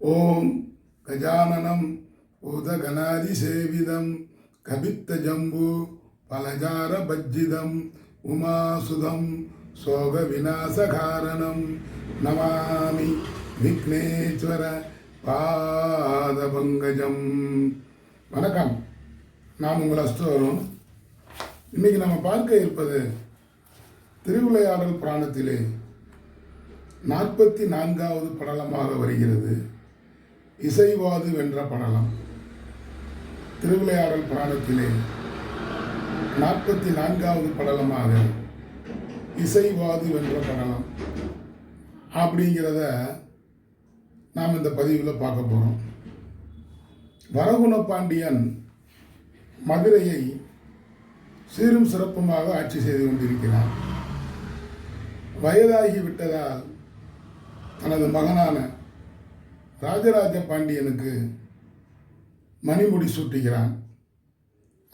ஓம் கஜானனம் உதகணாதிசேவிதம் கபித்தஜம்பு பலஜார பஜ்ஜிதம் உமாசுதம் சோக விநாசகாரணம் நமாமி விக்னேஸ்வர பாதபங்கஜம். வணக்கம். நான் உங்கள் அஸ்தோரும் இன்னைக்கு நம்ம பார்க்க இருப்பது திருவிளையாடல் புராணத்திலே நாற்பத்தி நான்காவது படலமாக வருகிறது. இசைவாது வென்ற படலம். திருவிளையாடல் புராணத்திலே நாற்பத்தி நான்காவது படலமாக இசைவாது வென்ற படலம். அப்படிங்கிறத நாம் இந்த பதிவில் பார்க்க போகிறோம் வரகுண பாண்டியன் மதுரையை சீரும் சிறப்புமாக ஆட்சி செய்து கொண்டிருக்கிறார். வயதாகி விட்டதால் தனது மகனான ராஜராஜ பாண்டியனுக்கு மணிமுடி சூட்டுகிறான்.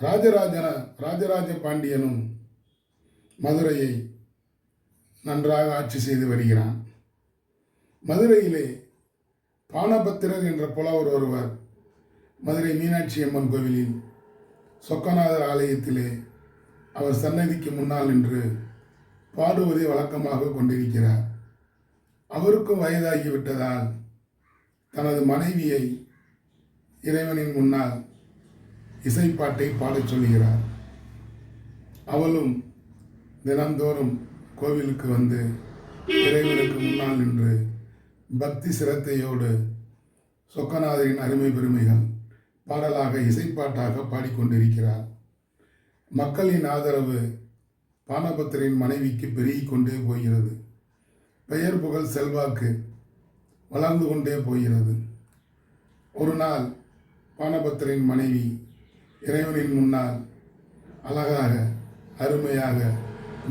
ராஜராஜன ராஜராஜ பாண்டியனும் மதுரையை நன்றாக ஆட்சி செய்து வருகிறான். மதுரையிலே பானபத்திரர் என்ற புலவர் ஒருவர் மதுரை மீனாட்சி அம்மன் கோவிலில் சொக்கநாதர் ஆலயத்திலே அவர் சன்னதிக்கு முன்னால் நின்று பாடுவதை வழக்கமாக கொண்டிருக்கிறார். அவருக்கும் வயதாகிவிட்டதால் தனது மனைவியை இறைவனின் முன்னால் இசைப்பாட்டை பாடச் சொல்கிறார். அவளும் தினந்தோறும் கோவிலுக்கு வந்து இறைவனுக்கு முன்னால் நின்று பக்தி சிரத்தையோடு சொக்கநாதரின் அருமை பெருமைகள் பாடலாக இசைப்பாட்டாக பாடிக்கொண்டிருக்கிறார். மக்களின் ஆதரவு பானபத்திரின் மனைவிக்கு பெருகிக் கொண்டே போகிறது. பெயர் புகழ் செல்வாக்கு வளர்ந்து கொண்டே போகிறது. ஒரு நாள் பானபத்திரின் மனைவி இறைவனின் முன்னால் அழகாக அருமையாக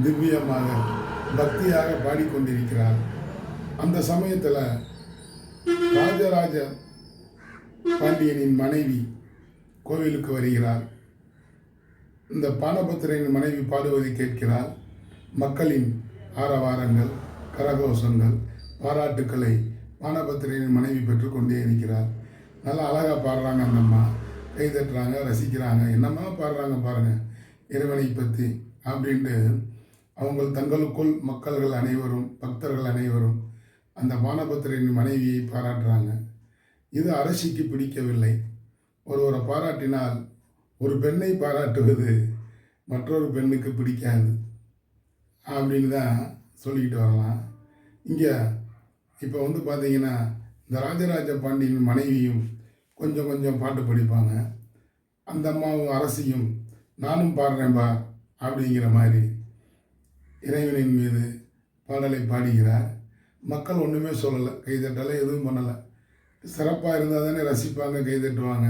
திவ்யமாக பக்தியாக பாடிக்கொண்டிருக்கிறார் அந்த சமயத்தில் ராஜராஜ பாண்டியனின் மனைவி கோவிலுக்கு வருகிறார் இந்த பானபத்திரின் மனைவி பாடுவதை கேட்கிறார் மக்களின் ஆரவாரங்கள் கரகோஷங்கள் பாராட்டுக்களை பானபத்திரியின் மனைவி பெற்றுக்கொண்டே இருக்கிறார். நல்லா அழகாக பாடுறாங்க அந்த அம்மா. கை தட்டுறாங்க ரசிக்கிறாங்க. என்னம்மா பாடுறாங்க பாருங்கள் இறைவனை பற்றி அப்படின்ட்டு அவங்கள் தங்களுக்குள் மக்கள்கள் அனைவரும் பக்தர்கள் அனைவரும் அந்த பானபத்திரியின் மனைவியை பாராட்டுறாங்க. இது அரசிக்கு பிடிக்கவில்லை. ஒருவரை பாராட்டினால் ஒரு பெண்ணை பாராட்டுவது மற்றொரு பெண்ணுக்கு பிடிக்காது. அப்படின்னு தான் சொல்லிக்கிட்டு வரலாம். இங்கே இப்போ வந்து பார்த்தீங்கன்னா இந்த ராஜராஜ பாண்டியன் மனைவியும் கொஞ்சம் கொஞ்சம் பாட்டு படிப்பாங்க. அந்த அம்மாவும் அரசியும் நானும் பாடுறேன்பா அப்படிங்கிற மாதிரி இறைவனின் மீது பாடலை பாடுகிறார். மக்கள் ஒன்றுமே சொல்லலை கைதட்டலை எதுவும் பண்ணலை. சிறப்பாக இருந்தால் தானே ரசிப்பாங்க கைதட்டுவாங்க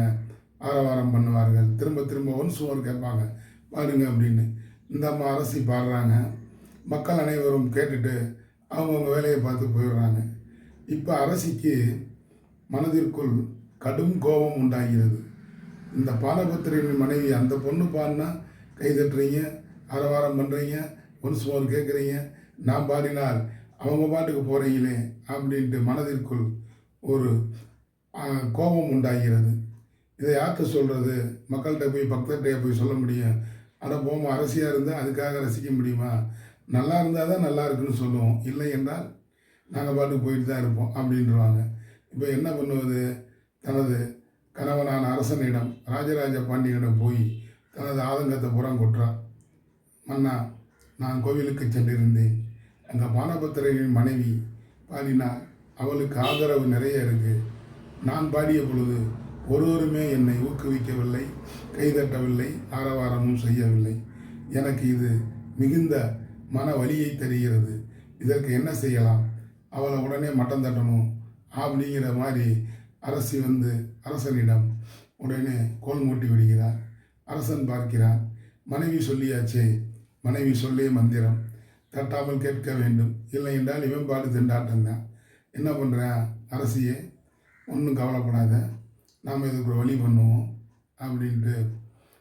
ஆரவாரம் பண்ணுவார்கள். திரும்ப திரும்ப ஒன் சுவர் கேட்பாங்க பாருங்க அப்படின்னு இந்த அம்மா அரசி பாடுறாங்க. மக்கள் அனைவரும் கேட்டுட்டு அவங்கவுங்க வேலையை பார்த்து போயிடுறாங்க. இப்போ அரசிக்கு மனதிற்குள் கடும் கோபம் உண்டாகிறது. இந்த பாலபத்திரின் மனைவி அந்த பொண்ணு பாடினா கை தட்டுறீங்க ஆரவாரம் பண்ணுறீங்க ஒன்று சுவர் கேட்குறீங்க நான் பாடினால் அவங்க பாட்டுக்கு போகிறீங்களே அப்படின்ட்டு மனதிற்குள் ஒரு கோபம் உண்டாகிறது. இதை யார்கிட்ட சொல்கிறது மக்கள்கிட்ட போய் பக்தர்கிட்ட போய் சொல்ல முடியும். ஆனால் போமா அரசியாக இருந்தால் அதுக்காக ரசிக்க முடியுமா? நல்லா இருந்தால் தான் நல்லா இருக்குன்னு சொல்லுவோம். இல்லை என்றால் நாங்கள் பாட்டுக்கு போயிட்டு தான் இருப்போம் அப்படின்றவாங்க இப்போ என்ன பண்ணுவது? தனது கணவனான அரசனிடம் ராஜராஜ பாண்டியனிடம் போய் தனது ஆதங்கத்தை புறம் கொட்டுறான் மன்னா நான் கோவிலுக்கு சென்றிருந்தேன். அங்கே பானபத்திரையின் மனைவி பாடினாள் அவளுக்கு ஆதரவு நிறைய இருக்குது நான் பாடிய பொழுது ஒருவருமே என்னை ஊக்குவிக்கவில்லை கைதட்டவில்லை ஆரவாரமும் செய்யவில்லை. எனக்கு இது மிகுந்த மன வலியை தருகிறது. இதற்கு என்ன செய்யலாம்? அவளை உடனே மட்டம் தட்டணும் அப்படிங்கிற மாதிரி அரசி வந்து அரசனிடம் உடனே கோல் மூட்டி விடுகிறார். அரசன் பார்க்கிறான் மனைவி சொல்லியாச்சே மனைவி சொல்லே மந்திரம். தட்டாமல் கேட்க வேண்டும். இல்லை என்றால் இவன் பாடு திண்டாட்டம் தான். என்ன பண்ணுற அரசியே? ஒன்றும் கவலைப்படாத. நாம் இதுக்கு ஒரு வழி பண்ணுவோம் அப்படின்ட்டு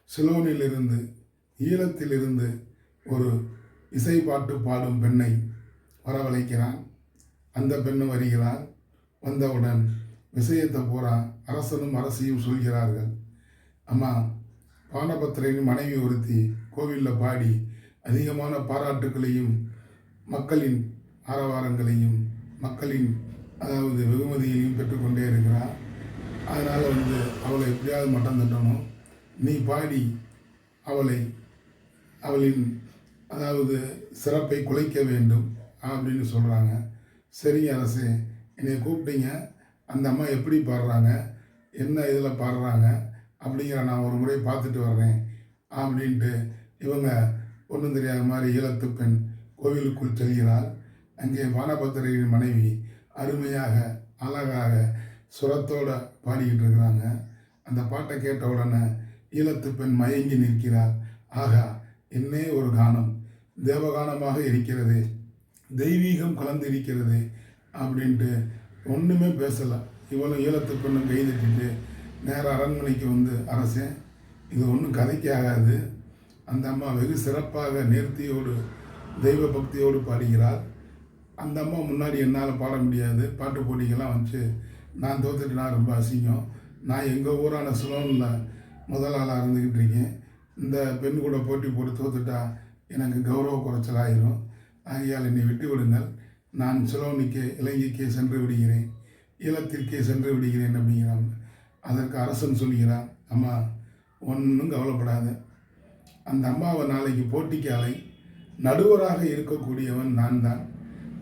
சிலோனிலிருந்து ஈழத்திலிருந்து ஒரு இசை பாட்டு பாடும் பெண்ணை வரவழைக்கிறான். அந்த பெண்ணு வருகிறார் வந்தவுடன் விஷயத்தை பூரா அரசனும் அரசியும் சொல்கிறார்கள். அம்மா பானபத்திரின் மனைவி ஒருத்தி கோவிலில் பாடி அதிகமான பாராட்டுக்களையும் மக்களின் ஆரவாரங்களையும் மக்களின் அதாவது வெகுமதியையும் பெற்றுக்கொண்டே இருக்கிறார் அதனால் வந்து அவளை எப்படியாவது மட்டம் தட்டணும். நீ பாடி அவளை அவளின் அதாவது சிறப்பை குலைக்க வேண்டும் அப்படின்னு சொல்கிறாங்க சரிங்க அரசு என்னை கூப்பிட்டீங்க. அந்த அம்மா எப்படி பாடுறாங்க? என்ன இதில் பாடுறாங்க? அப்படிங்கிற நான் ஒரு முறை பார்த்துட்டு வர்றேன். அப்படின்ட்டு இவங்க ஒன்றும் தெரியாத மாதிரி ஈழத்து பெண் கோவிலுக்குள் செல்கிறாள். அங்கே வானபத்திரியின் மனைவி அருமையாக அழகாக சுரத்தோடு பாடிக்கிட்டு இருக்கிறாங்க. அந்த பாட்டை கேட்ட உடனே ஈழத்து பெண் மயங்கி நிற்கிறாள். ஆகா என்னே ஒரு கானம். தேவகானமாக இருக்கிறது. தெய்வீகம் கலந்து இருக்கிறது அப்படின்ட்டு ஒன்றுமே பேசலை. இவ்வளோ ஈழத்து பெண்ணும் கை தட்டிட்டு நேராக அரண்மனைக்கு வந்து அரசே இது ஒன்றும் கதைக்கு ஆகாது. அந்த அம்மா வெகு சிறப்பாக நேர்த்தியோடு தெய்வ பக்தியோடு பாடுகிறார் அந்த அம்மா முன்னாடி என்னால் பாட முடியாது. பாட்டு போட்டிக்கெல்லாம் வச்சு நான் தோத்துட்டுனா ரொம்ப அசிங்கம். நான் எங்கள் ஊரான சுலோனில் முதல் ஆளாக இருந்துக்கிட்டு இருக்கேன். இந்த பெண் கூட போட்டி போட்டு தோத்துட்டா எனக்கு கௌரவ குறைச்சலாயிரும். ஆகையால் என்னை விட்டு விடுங்கள் நான் சிலோனிக்கே இலங்கைக்கே சென்று விடுகிறேன். ஈழத்திற்கே சென்று விடுகிறேன் அப்படிங்கிறான். அதற்கு அரசன் சொல்கிறான் அம்மா ஒன்றும் கவலைப்படாத. அந்த அம்மாவை நாளைக்கு போட்டிக்கு அலை நடுவராக இருக்கக்கூடியவன் நான் தான்.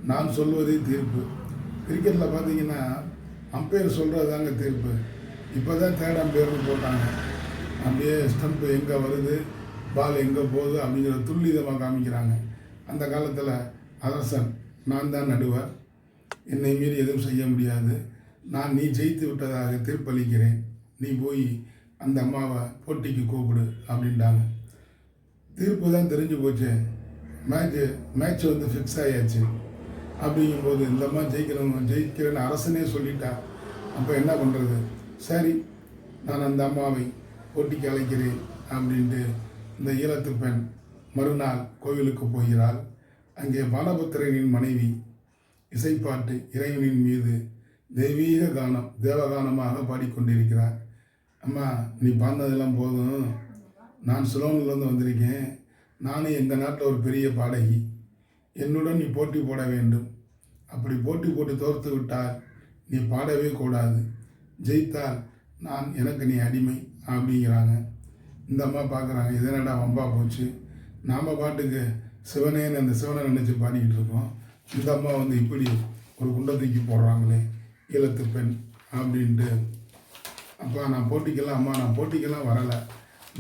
நான் சொல்வதே தீர்ப்பு. கிரிக்கெட்டில் பார்த்தீங்கன்னா அம்பையர் சொல்கிறது தாங்க தீர்ப்பு. இப்போ தான் தேர்ட் அம்பையர்னு போட்டாங்க. அப்படியே ஸ்டம்ப் எங்கே வருது பால் எங்கே போகுது அப்படிங்கிற துல்லிதமாக காமிக்கிறாங்க. அந்த காலத்தில் அரசன் நான் தான் நடுவர். என்னை மீறி எதுவும் செய்ய முடியாது. நான் நீ ஜெயித்து விட்டதாக தீர்ப்பளிக்கிறேன். நீ போய் அந்த அம்மாவை போட்டிக்கு கூப்பிடு அப்படின்ட்டாங்க. தீர்ப்பு தான் தெரிஞ்சு போச்சு. மேட்ச்சு மேட்ச் வந்து ஃபிக்ஸ் ஆகியாச்சு அப்படிங்கும்போது இந்த அம்மா ஜெயிக்கிறவங்க ஜெயிக்கிறேன்னு அரசனே சொல்லிட்டா. அப்போ என்ன பண்ணுறது சரி நான் அந்த அம்மாவை போட்டிக்கு அழைக்கிறேன் அப்படின்ட்டு இந்த ஈழத்து பெண் மறுநாள் கோவிலுக்கு போகிறாள். அங்கே பாலபத்திரனின் மனைவி இசைப்பாட்டு இறைவனின் மீது தெய்வீக கானம் தேவகானமாக பாடிக்கொண்டிருக்கிறார். அம்மா நீ பாடினதெல்லாம் போதும். நான் சிலோனிலேருந்து வந்திருக்கேன். நானும் எங்கள் நாட்டில் ஒரு பெரிய பாடகி. என்னுடன் நீ போட்டி போட வேண்டும். அப்படி போட்டி போட்டு தோர்த்து விட்டால் நீ பாடவே கூடாது. ஜெயித்தால் நான் எனக்கு நீ அடிமை அப்படிங்கிறாங்க. இந்த அம்மா பார்க்குறாங்க இதனடா வம்பா போச்சு? நாம் பாட்டுக்கு சிவனேன்னு அந்த சிவனை நினச்சி பாடிக்கிட்டு இருக்கோம். இந்த அம்மா வந்து இப்படி ஒரு குண்டை தூக்கி போடுறாங்களே ஈழத்து பெண் அப்படின்ட்டு. அப்பா நான் போட்டிக்கெல்லாம் அம்மா நான் போட்டிக்கெல்லாம் வரலை.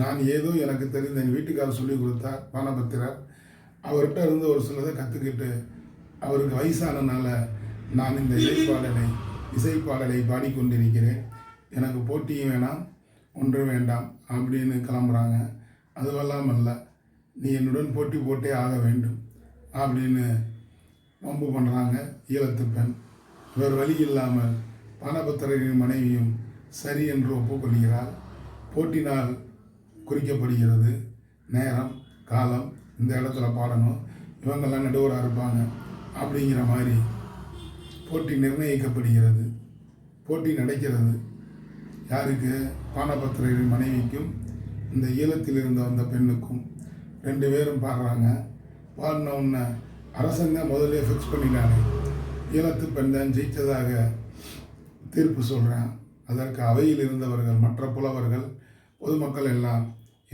நான் ஏதோ எனக்கு தெரிந்த எங்கள் வீட்டுக்காரர் சொல்லி கொடுத்தார் பானபத்திரர். அவர்கிட்ட இருந்து ஒரு சிலதை கற்றுக்கிட்டு அவருக்கு வயசானனால நான் இந்த இசைப்பாடலை இசைப்பாடலை பாடிக்கொண்டிருக்கிறேன். எனக்கு போட்டியும் வேணாம் ஒன்றும் வேண்டாம் அப்படின்னு கிளம்புறாங்க. அதுவெல்லாம் இல்லை நீ என்னுடன் போட்டி போட்டே ஆக வேண்டும் அப்படின்னு வம்பு பண்ணுறாங்க ஈழத்து பெண். வேறு வழி இல்லாமல் பானபத்திரரின் மனைவியும் சரி என்று ஒப்புக்கொள்கிறார் போட்டினால் குறிக்கப்படுகிறது. நேரம் காலம் இந்த இடத்துல பாடணும். இவங்கெல்லாம் நடுவராக இருப்பாங்க அப்படிங்கிற மாதிரி போட்டி நிர்ணயிக்கப்படுகிறது. போட்டி நடக்கிறது. யாருக்கு? பானபத்திரரின் மனைவிக்கும் இந்த ஈழத்தில் இருந்து வந்த பெண்ணுக்கும். ரெண்டு பேரும் பாடுறாங்க. பாடின உடனே அரசங்க முதல்ல ஃபிக்ஸ் பண்ணிட்டானே ஈழத்து பெண் தான் ஜெயித்ததாக தீர்ப்பு சொல்கிறேன் அதற்கு அவையில் இருந்தவர்கள் மற்ற புலவர்கள் பொதுமக்கள் எல்லாம்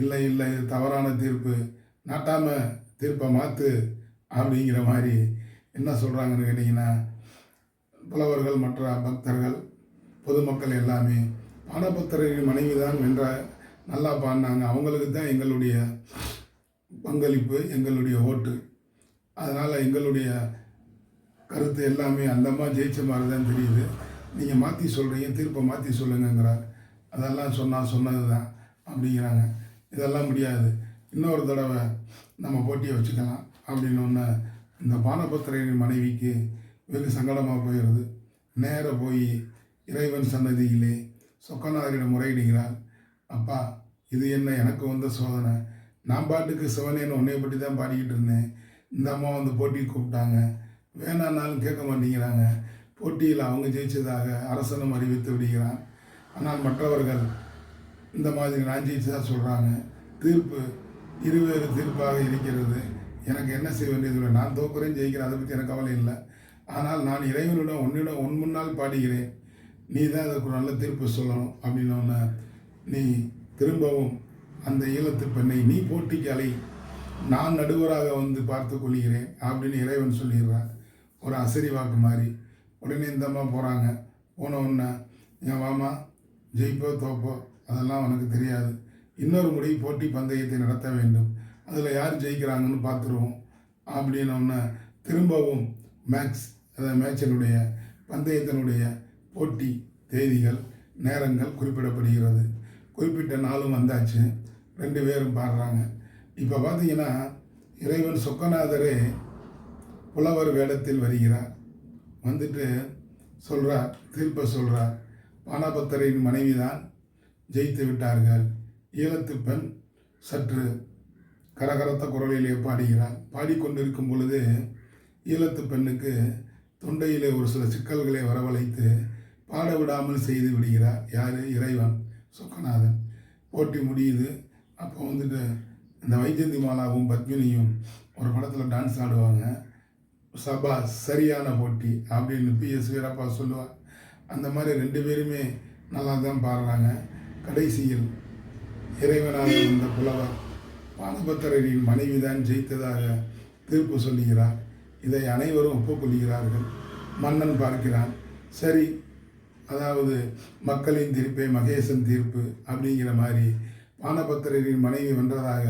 இல்லை இல்லை இது தவறான தீர்ப்பு. நாட்டாம தீர்ப்பை மாற்று அப்படிங்கிற மாதிரி என்ன சொல்கிறாங்கன்னு கேட்டிங்கன்னா புலவர்கள் மற்ற பக்தர்கள் பொதுமக்கள் எல்லாமே பானபத்திரின் மனைவி தான் வென்ற நல்லா பாடினாங்க. அவங்களுக்கு தான் எங்களுடைய பங்களிப்பு எங்களுடைய ஓட்டு. அதனால் எங்களுடைய கருத்து எல்லாமே அந்த ஜெயிச்ச மாதிரி தான் தெரியுது. நீங்கள் மாற்றி சொல்கிறீங்க தீர்ப்பை மாற்றி சொல்லுங்கங்கிறார் அதெல்லாம் சொன்னால் சொன்னது தான் அப்படிங்கிறாங்க. இதெல்லாம் முடியாது. இன்னொரு தடவை நம்ம போட்டியை வச்சுக்கலாம் அப்படின்னு ஒன்று இந்த பானபத்திரையின் மனைவிக்கு வெகு சங்கடமாக போயிடுது நேராக போய் இறைவன் சன்னதியிலே சொக்கநாதரிடம் முறையிடுகிறார் அப்பா இது என்ன எனக்கு வந்த சோதனை? நான் பாட்டுக்கு சிவனேன்னு உன்னைய பற்றி தான் பாடிக்கிட்டு இருந்தேன். இந்த அம்மா வந்து போட்டிக்கு கூப்பிட்டாங்க. வேணான்னாலும் கேட்க மாட்டேங்கிறாங்க. போட்டியில் அவங்க ஜெயிச்சதாக அரசனும் அறிவித்து விடுகிறான். ஆனால் மற்றவர்கள் இந்த மாதிரி நான் ஜெயிச்சதாக சொல்கிறாங்க தீர்ப்பு இருவேறு தீர்ப்பாக இருக்கிறது. எனக்கு என்ன செய்ய வேண்டியது நான் தோக்குறேன் ஜெயிக்கிறேன் அதை பற்றி எனக்கு கவலை இல்லை. ஆனால் நான் இறைவனிடம் உன்னிடம் உன் முன்னால் பாடுகிறேன். நீ தான் அதுக்கு நல்ல தீர்ப்பு சொல்லணும் அப்படின்னோடனே நீ திரும்பவும் அந்த ஈழத்து பெண்ணை நீ போட்டிக்கு அலை நான் நடுவராக வந்து பார்த்து கொள்கிறேன் அப்படின்னு இறைவன் சொல்லிடுறான் ஒரு அசரி வாக்கு மாதிரி. உடனே இந்த அம்மா போகிறாங்க போன உடனே என் வாமா ஜெயிப்போ தோப்போ அதெல்லாம் உனக்கு தெரியாது. இன்னொரு முறை போட்டி பந்தயத்தை நடத்த வேண்டும். அதில் யார் ஜெயிக்கிறாங்கன்னு பார்த்துருவோம் அப்படின்னோடனே திரும்பவும் மேக்ஸ் அதாவது மேட்சினுடைய பந்தயத்தினுடைய போட்டி தேதிகள் நேரங்கள் குறிப்பிடப்படுகிறது. குறிப்பிட்ட நாளும் வந்தாச்சு. ரெண்டு பேரும் பாடுறாங்க. இப்போ பார்த்தீங்கன்னா இறைவன் சொக்கநாதரே புலவர் வேடத்தில் வருகிறார். வந்துட்டு சொல்கிறார் திருப்ப சொல்கிறார் பானபத்தரின் மனைவி தான் ஜெயித்து விட்டார்கள். ஈழத்து பெண் சற்று கரகரத்த குரலிலே பாடுகிறார். பாடிக்கொண்டிருக்கும் பொழுது ஈழத்து பெண்ணுக்கு தொண்டையிலே ஒரு சில சிக்கல்களை வரவழைத்து பாட விடாமல் செய்து விடுகிறார். யார்? இறைவன் சொக்கநாதன். போட்டி முடியுது. அப்போ வந்துட்டு இந்த வைஜந்தி மாலாவும் பத்மினியும் ஒரு படத்தில் டான்ஸ் ஆடுவாங்க. சபா சரியான போட்டி அப்படின்னு பிஎஸ் வீரப்பா சொல்லுவார். அந்த மாதிரி ரெண்டு பேருமே நல்லா தான் பாடுறாங்க. கடைசியில் இறைவனாக வந்த புலவர் பானபத்திரரின் மனைவி தான் ஜெயித்ததாக தீர்ப்பு சொல்லுகிறார். இதை அனைவரும் ஒப்புக்கொள்கிறார்கள். மன்னன் பார்க்கிறான். சரி அதாவது மக்களின் தீர்ப்பே மகேசன் தீர்ப்பு அப்படிங்கிற மாதிரி பானபத்திரரின் மனைவி வென்றதாக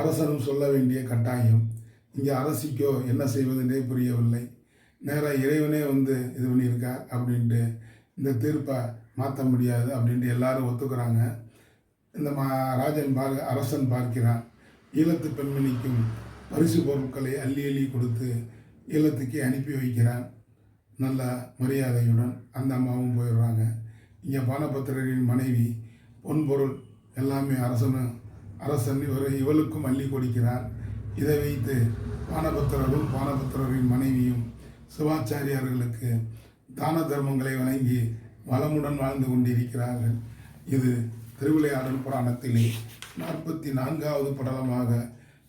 அரசனும் சொல்ல வேண்டிய கட்டாயம். இங்கே அரசிக்கோ என்ன செய்வதுன்னே புரியவில்லை. நேராக இறைவனே வந்து இது பண்ணியிருக்கார் அப்படின்ட்டு இந்த தீர்ப்பை மாற்ற முடியாது அப்படின்ட்டு எல்லாரும் ஒத்துக்கிறாங்க. இந்த மா ராஜன் பார் அரசன் பார்க்கிறான். ஈழத்து பெண்மணிக்கும் பரிசு பொருட்களை அள்ளி அள்ளி கொடுத்து ஈழத்துக்கே அனுப்பி வைக்கிறான். நல்ல மரியாதையுடன் அந்த அம்மாவும் போயிடுறாங்க. இங்கே பானபத்திரரின் மனைவி பொன்பொருள் எல்லாமே அரசனும் அரசன் இவர் இவளுக்கும் அள்ளி கொடுக்கிறார். இதை வைத்து பானபத்திரரும் பானபத்திரரின் மனைவியும் சிவாச்சாரியார்களுக்கு தான தர்மங்களை வழங்கி வளமுடன் வாழ்ந்து கொண்டிருக்கிறார்கள். இது திருவிளையாடல் புராணத்திலே நாற்பத்தி நான்காவது படலமாக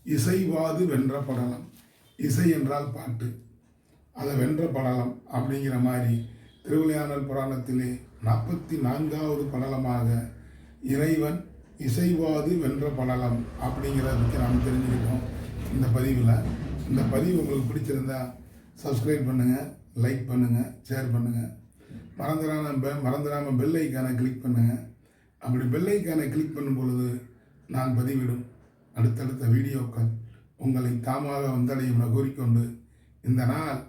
இசைவாது வென்ற படலம். இசை என்றால் பாட்டு. அதை வென்ற படலம் அப்படிங்கிற மாதிரி திருவிளையாடல் புராணத்திலே நாற்பத்தி நான்காவது படலமாக இறைவன் இசைவாது வென்ற படலம் அப்படிங்கிறத பற்றி நாம் தெரிஞ்சுக்கிட்டோம் இந்த பதிவில். இந்த பதிவு உங்களுக்கு பிடிச்சிருந்தா சப்ஸ்கிரைப் பண்ணுங்கள் லைக் பண்ணுங்கள் ஷேர் பண்ணுங்கள் மறந்துடாம பெ மறந்துடாமல் பெல் ஐக்கானை கிளிக் பண்ணுங்கள் அப்படி பெல் ஐக்கானை கிளிக் பண்ணும் பொழுது நான் பதிவிடும். அடுத்தடுத்த வீடியோக்கள் உங்களை தாமாக வந்தடையும் என கூறிக்கொண்டு இந்த நாள்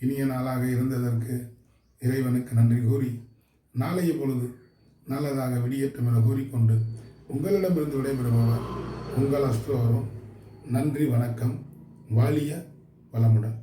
இனிய நாளாக இருந்ததற்கு இறைவனுக்கு நன்றி கூறி நாளைய பொழுது நல்லதாக விடியட்டும் என கூறிக்கொண்டு உங்களிடமிருந்து விடைபெறுபவர் உங்கள் அஸ்ட்ரோவரும் நன்றி வணக்கம். வாலிய வளமுடன்.